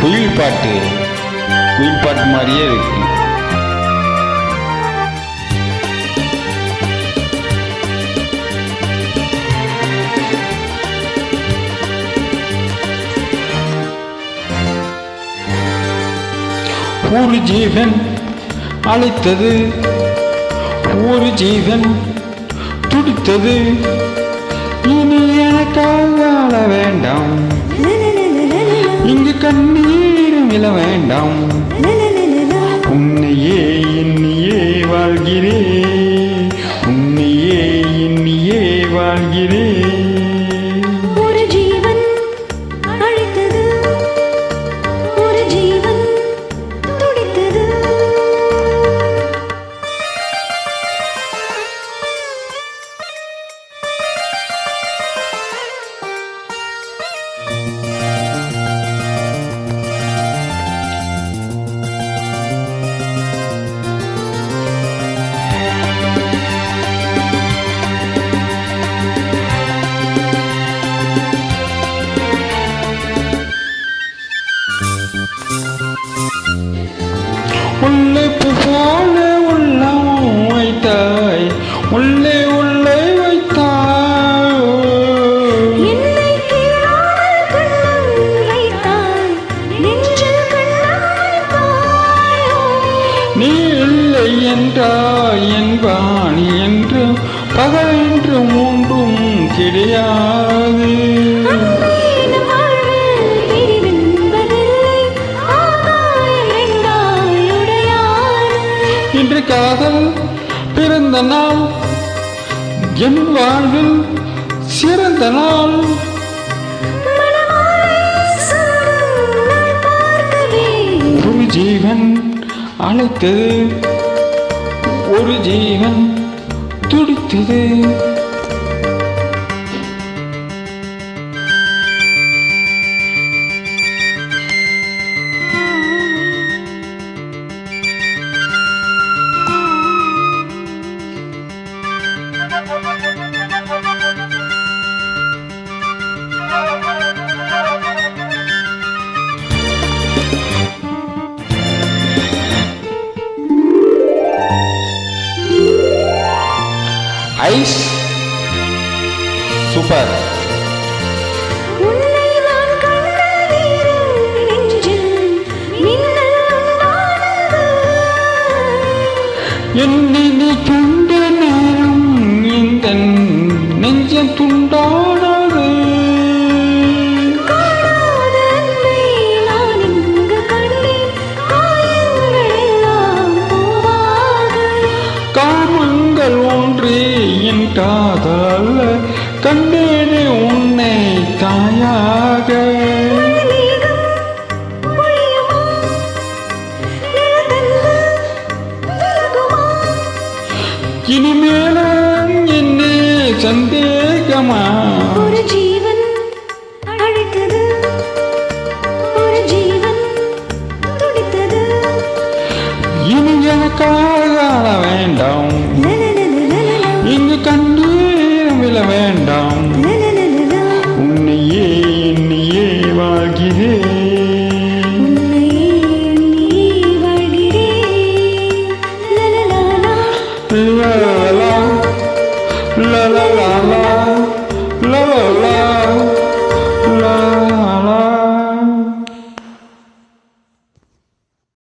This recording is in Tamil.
குயில் பாட்டு குயில் பாட்டு மாதிரியே இருக்கு. ஒரு ஜீவன் அழைத்தது. ஒரு ஜீவன் துடித்தது. உள்ளே போல உள்ளம் வைத்தாய் உள்ளே உள்ளே நீ இல்லை என்றாய் என்பாணி என்று பகல் என்று மூன்றும் கிடையாது. இன்று காதல் பிறந்த நாள் என் வாழ்வில் சிறந்த நாள். ஒரு ஜீவன் அழைத்தது ஒரு ஜீவன் துடித்தது. ஐஸ் சூப்பர் என்னை நீ கண்ட நேரம் இந்த நெஞ்சம் துண்டானது என் காதல் கண்டேனே உன்னை தாயாக. மழைமேகம் இனிமேலும் என்னே வேண்டாம்